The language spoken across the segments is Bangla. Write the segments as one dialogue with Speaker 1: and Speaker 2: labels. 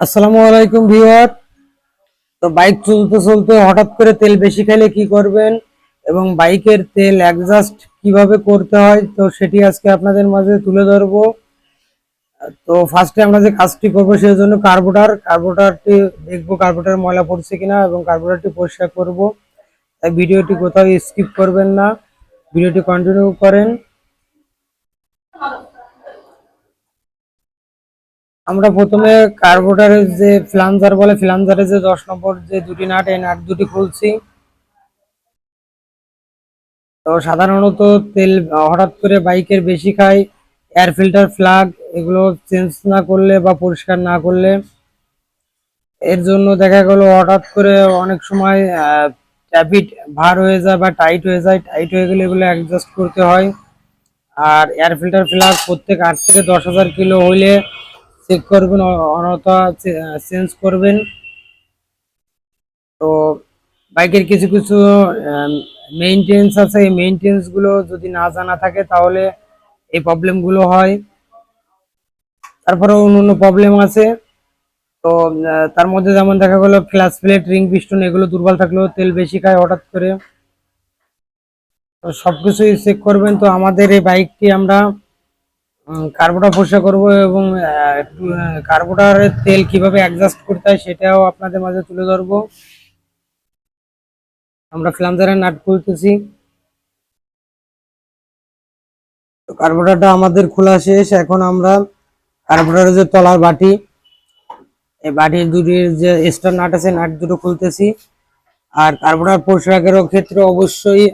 Speaker 1: আসসালামু আলাইকুম ভিউয়ার। তো বাইক চলতে চলতে হঠাৎ করে তেল বেশি খেলে কি করবেন এবং বাইকের তেল অ্যাডজাস্ট কীভাবে করতে হয়, তো সেটি আজকে আপনাদের মাঝে তুলে ধরবো। তো ফার্স্টে আমরা যে কাজটি করব সেই জন্য কার্বোটার কার্বোটারটি দেখব কার্বোটার ময়লা পড়ছে কিনা এবং কার্বোটারটি পরিষ্কার করব। তাই ভিডিওটি কোথাও স্কিপ করবেন না। ভিডিওটি কন্টিনিউ করেন। আমরা প্রথমে কার্বোটারের যে ফ্লাঞ্জার বলে ফ্লাঞ্জারের যে দশ নম্বর যে দুটি নাট, এই নাট দুটি খুলছি। তো সাধারণত তেল, হঠাৎ করে বাইকের বেশি খায় এয়ার ফিল্টার ফ্লাগ এগুলো চেঞ্জ না করলে বা পরিষ্কার না করলে। এর জন্য দেখা গেল হঠাৎ করে অনেক সময় ট্যাপিট ভার হয়ে যায় বা টাইট হয়ে যায়। টাইট হয়ে গেলে এগুলো অ্যাডজাস্ট করতে হয়। আর এয়ার ফিল্টার ফ্লাগ প্রত্যেক আট থেকে দশ হাজার কিলো হইলে চেক করবেন অনতা চেঞ্জ করবেন। তো বাইকের কিছু কিছু মেইনটেন্স আছে। এই মেইনটেন্সগুলো যদি না জানা থাকে তাহলে এই প্রবলেমগুলো হয়। তারপরে অন্য অন্য প্রবলেম আছে। তো তার মধ্যে যেমন দেখা গেলো ফ্ল্যাশ প্লেট রিং পিস্টন এগুলো দুর্বল থাকলেও তেল বেশি খায় হঠাৎ করে। তো সবকিছুই চেক করবেন। তো আমাদের এই বাইকটি আমরা কার্বোটা পরিষ্কার করব এবং কার্বোটারের তেল কীভাবে অ্যাডজাস্ট করতে হয় সেটাও আপনাদের মাঝে তুলে ধরবো। আমরা ফ্লামজারের নাট খুলতেছি। কার্বোটারটা আমাদের খোলা শেষ। এখন আমরা কার্বোটারের যে তলার বাটি, এই বাটির দুটির যে এক্সট্রা নাট আছে, নাট দুটো খুলতেছি। আর কার্বোটার পরিষ্কারের ক্ষেত্রে অবশ্যই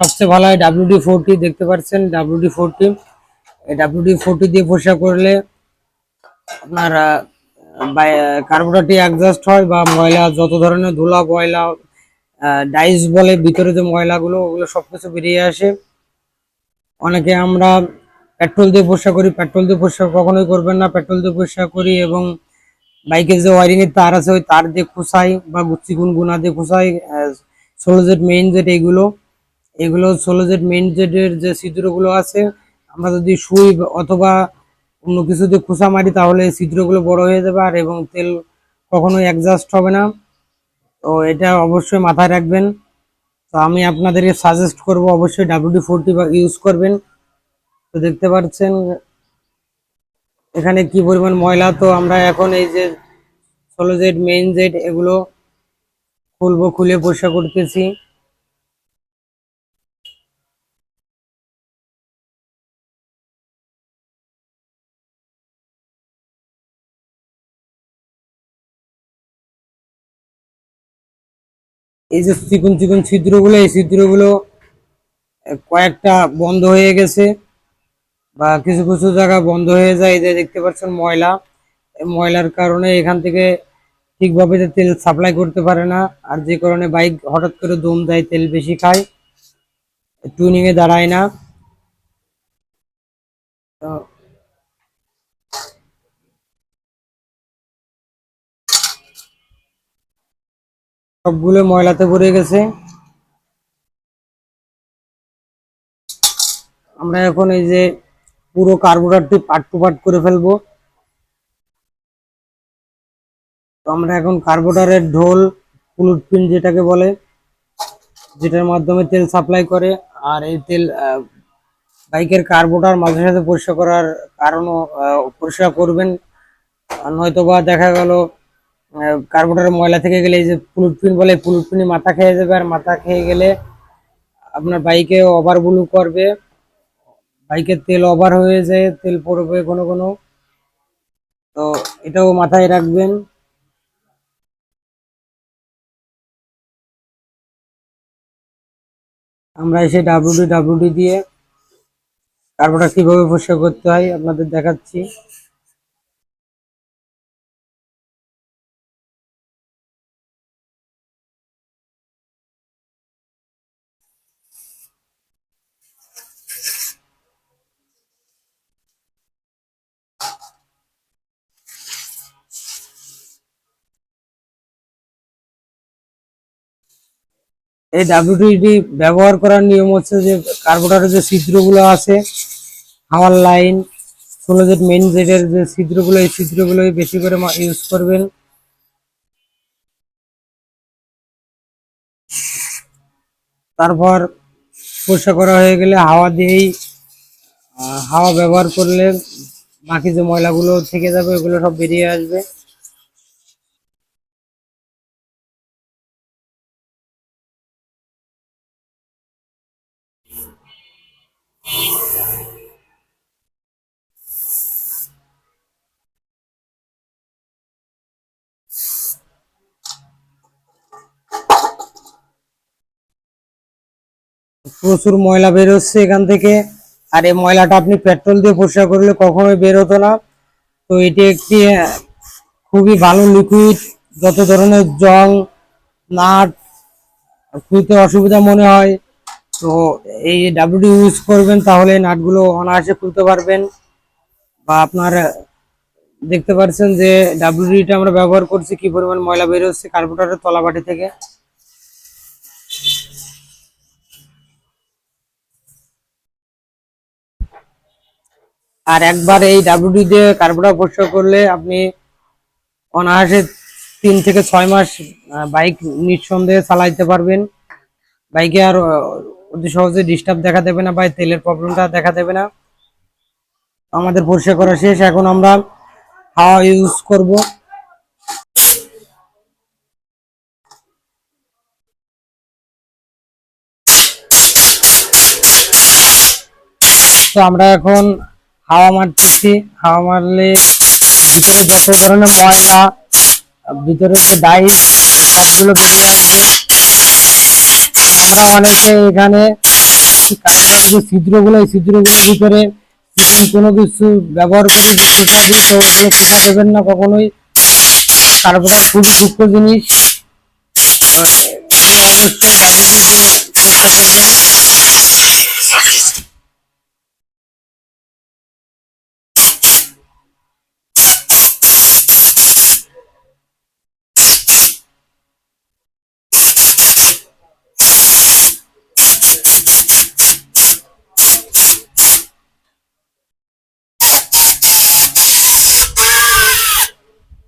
Speaker 1: সবচেয়ে ভালো হয় ডাব্লিউডি ফোরটি দেখতে পাচ্ছেন ডাব্লিউডি ফোরটি এই ডাব্লিউডি ফোরটি দিয়ে পরিষ্কার করলে আপনার কার্বোরেটরটি অ্যাডজাস্ট হয় বা ময়লা, যত ধরনের ধুলা, ময়লা ডাইস বলে, ভিতরে যে ময়লাগুলো, ওগুলো সবকিছু বেরিয়ে আসে। অনেকে আমরা পেট্রোল দিয়ে পরিষ্কার করি পেট্রোল দিয়ে পরিষ্কার কখনোই করবেন না। পেট্রোল দিয়ে পরিষ্কার করি এবং বাইকের যে ওয়ারিং এর তার আছে, ওই তার দিয়ে খুসাই বা গুচ্ছি গুনগুনা দিয়ে খুসাই ষোলো জেট মেইন জেট এইগুলো এগুলো ষোলো জেট মেইন জেটের যে ছিদ্রগুলো আছে আমরা যদি সুই অথবা অন্য কিছু দিয়ে খোসা মারি, তাহলে ছিদ্রগুলো বড় হয়ে যাবে আর এবং তেল কখনোই অ্যাডজাস্ট হবে না। তো এটা অবশ্যই মাথায় রাখবেন। তো আমি আপনাদেরকে সাজেস্ট করব, অবশ্যই ডাব্লিউডি ফোরটি ইউজ করবেন। তো দেখতে পাচ্ছেন, এখানে কি পরিমাণ ময়লা। তো আমরা এখন এই যে ষোলো জেড মেইন জেড এগুলো খুলবো, খুলে পরিষ্কার করতেছি। এই যে চিকুন চিকুন ছিদ্রগুলো, এই ছিদ্রগুলো কয়েকটা বন্ধ হয়ে গেছে বা কিছু কিছু জায়গা বন্ধ হয়ে যায়। এই যে দেখতে পাচ্ছেন ময়লা। ময়লার কারণে এখান থেকে ঠিকভাবে যে তেল সাপ্লাই করতে পারে না। আর যে কারণে বাইক হঠাৎ করে দম দেয়, তেল বেশি খায়। টুনিং এ দাঁড়ায় না। সবগুলো ময়লাতে ভরে গেছে। আমরা এখন এই যে পুরো কার্বোরেটরটি পার্ট টু পার্ট করে ফেলব। তো আমরা এখন কার্বোরেটরের ঢোল ফ্লুট পিন যেটাকে বলে, যেটার মাধ্যমে তেল সাপ্লাই করে। আর এই তেল বাইকের কার্বোটার মাঝে সাথে পরিষ্কার করার কারণও পরিষ্কার করবেন। নয়তো বা দেখা গেল কার্বোটারের ময়লা থেকে গেলে এই যে ফ্লুট পিন বলে ফ্লুট পিনে মাথা খেয়ে যাবে আর মাথা খেয়ে গেলে আপনার বাইকে ওভার ব্লু করবে। বাইকের তেল ওভার হয়ে যায়, তেল পড়বে কোনো কোনো তো এটাও মাথায় রাখবেন। আমরা এসে ডাব্লিউডি ডাব্লিউডি দিয়ে কার্বোটা কীভাবে পরিষ্কার করতে হয় আপনাদের দেখাচ্ছি। এই ডাব্লিউটিডি ব্যবহার করার নিয়ম হচ্ছে যে কার্বোরেটরের যে ছিদ্রগুলো আছে, হাওয়ার লাইন ষোলো জেট মেইন জেটের যে ছিদ্রগুলো, এই ছিদ্রগুলো বেশি করে ইউজ করবেন। তারপর পরিষ্কার করা হয়ে গেলে হাওয়া দিয়েই হাওয়া ব্যবহার করলে বাকি যে ময়লাগুলো থেকে যাবে, ওগুলো সব বেরিয়ে আসবে। প্রচুর ময়লা বের হচ্ছে এখান থেকে। আর এই ময়লাটা আপনি পেট্রোল দিয়ে পরিষ্কার করলে কখনোই বের হতো না। তো এটি একটি খুবই ভালো লিকুইড যত ধরনের জং, নাট খুলতে অসুবিধা মনে হয়। তো এই ডাব্লিউডি ইউজ করবেন তাহলে নাটগুলো অনায়াসে খুলতে পারবেন। বা আপনার, দেখতে পাচ্ছেন যে ডাব্লিউডিটা আমরা ব্যবহার করছি কি পরিমাণ ময়লা বের হচ্ছে কার্বোটারের তলাবাটি থেকে। আর একবার এই ডাব্লিউডি দিয়ে কার্বোটার পরিষ্কার করলে আপনি অনায়াসে তিন থেকে ছয় মাস বাইক নিঃসন্দেহে চালাইতে পারবেন। বাইকে আর অতি সহজে ডিস্টার্ব দেখা দেবে না বা তেলের প্রবলেমটা দেখা দেবে না। আমাদের পরিষ্কার করা শেষ। এখন আমরা হাওয়া ইউজ করব। তো আমরা এখন হাওয়া মারতেছি। হাওয়া মারলে ভিতরে যত ধরনের ময়লা, ভিতরে যে ডাইস সবগুলো বেরিয়ে আসবে অনেকে এখানে কার্বনের যে ছিদ্রগুলো ছিদ্রগুলোর ভিতরে কোনো কিছু ব্যবহার করি যে খোসা দিই তো ওগুলো খোসা দেবেন না কখনোই, তারপরে খুবই সূক্ষ্ম জিনিস তো এগুলো অবশ্যই ডাব্লিউ দিয়ে চেষ্টা করবেন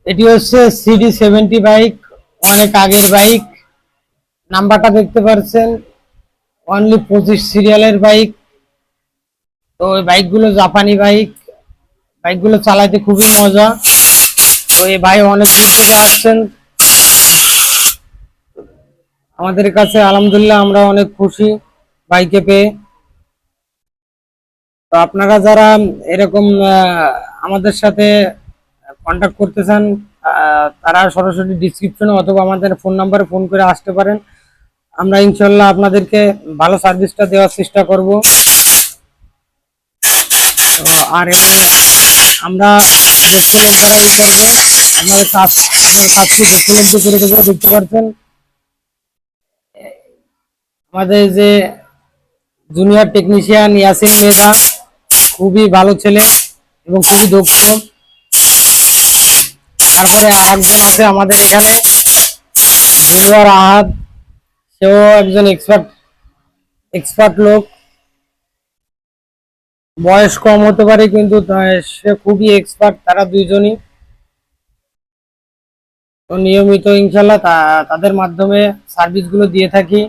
Speaker 1: এটি হচ্ছে সিডি সেভেন্টি বাইক, অনেক আগের বাইক। নাম্বারটা দেখতে পাচ্ছেন অনলি পঁচিশ সিরিয়ালের বাইক। তো ওই বাইকগুলো জাপানি বাইক, বাইকগুলো চালাইতে খুবই মজা। তো এই ভাই অনেক দূর থেকে আসছেন। আমাদের কাছে আলহামদুলিল্লাহ আমরা অনেক খুশি বাইকে পেয়ে। তো আপনারা যারা এরকম আমাদের সাথে কন্ট্যাক্ট করতে চান তারা সরাসরি ডিসক্রিপশনে অথবা আমাদের ফোন নাম্বারে ফোন করে আসতে পারেন। আমরা ইনশাল্লাহ আপনাদেরকে ভালো সার্ভিসটা দেওয়ার চেষ্টা করব। তো, আর আমরা রেস্টুরেন্ট যারা ই আপনাদের কাজ, আপনার কাজকে রেস্টুরেন্ট করে দেবো, দেখতে পাচ্ছেন। আমাদের যে জুনিয়র টেকনিশিয়ান ইয়াসিন মেধা, খুবই ভালো ছেলে এবং খুবই দক্ষ। তারপরে আরেকজন আছে আমাদের এখানে। দেলোয়ার আহাদ সেও একজন এক্সপার্ট এক্সপার্ট লোক। বয়স কম হতে পারে কিন্তু সে খুবই এক্সপার্ট তারা দুইজনই। তো নিয়মিত ইনশাল্লাহ তাদের মাধ্যমে সার্ভিসগুলো দিয়ে থাকি।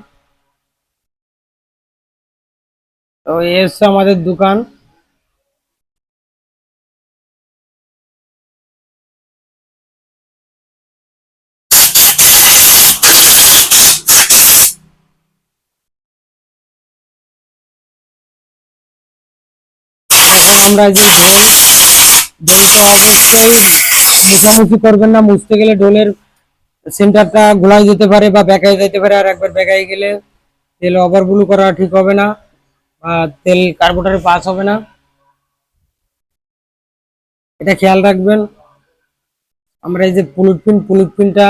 Speaker 1: তো হচ্ছে আমাদের দোকান এখন আমরা যে ডোল ডোলটা অবশ্যই মোছামুছি করবেন না, মুছতে গেলে ডোলের সেন্টারটা ঘোলাই যেতে পারে বা বেকায় যেতে পারে, আর একবার বেকায় গেলে তেল ওভার ব্লু করা ঠিক হবে না বা তেল কার্বোটারে পাস হবে না। এটা খেয়াল রাখবেন, আমরা এই যে পুলিট পিন, পুলিট পিনটা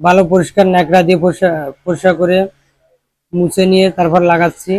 Speaker 1: ভালো পরিষ্কার ন্যাকড়া দিয়ে পরিষ্কার পরিষ্কার করে মুছে নিয়ে তারপর লাগাচ্ছি।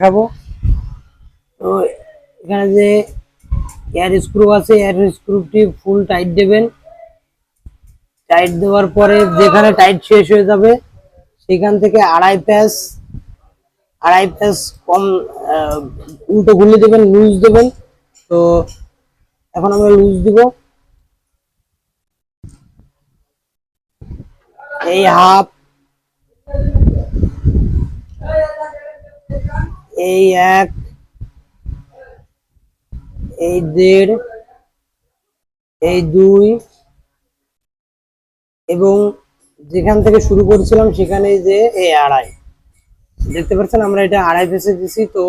Speaker 1: দেখাবো। তো এখানে যে এয়ার স্ক্রু আছে এয়ার স্ক্রুটি ফুল টাইট দেবেন। টাইট দেওয়ার পরে যেখানে টাইট শেষ হয়ে যাবে, সেখান থেকে আড়াই প্যাচ আড়াই প্যাচ কম উল্টো ঘুরলে দেবেন লুজ দেবেন। তো এখন আমরা লুজ দিব। এই হাফ এই এক, এই দেড়, এই দুই এবং যেখান থেকে শুরু করেছিলাম সেখানে যে এই আড়াই। দেখতে পাচ্ছেন আমরা এটা আড়াই পিসে দিছি তো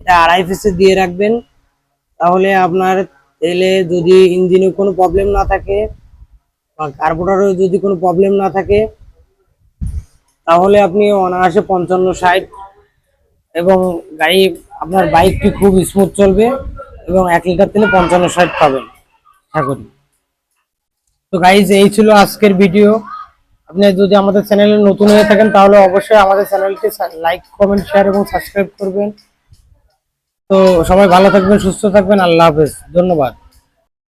Speaker 1: এটা আড়াই পিসে দিয়ে রাখবেন। তাহলে আপনার তেলে যদি ইঞ্জিনে কোনো প্রবলেম না থাকে বা কার্বোরেটরে যদি কোনো প্রবলেম না থাকে, তাহলে আপনি অনায়াসে পঞ্চান্ন ষাট এবং গাড়ি, আপনার বাইকটি খুব স্মুথ চলবে এবং এক লিটার তেলে পঞ্চান্ন ষাট পাবেন আশা তো গাইজ এই ছিল আজকের ভিডিও আপনি যদি আমাদের চ্যানেলে নতুন হয়ে থাকেন, তাহলে অবশ্যই আমাদের চ্যানেলটি লাইক কমেন্ট শেয়ার এবং সাবস্ক্রাইব করবেন। তো সবাই ভালো থাকবেন, সুস্থ থাকবেন, আল্লাহ হাফেজ। ধন্যবাদ।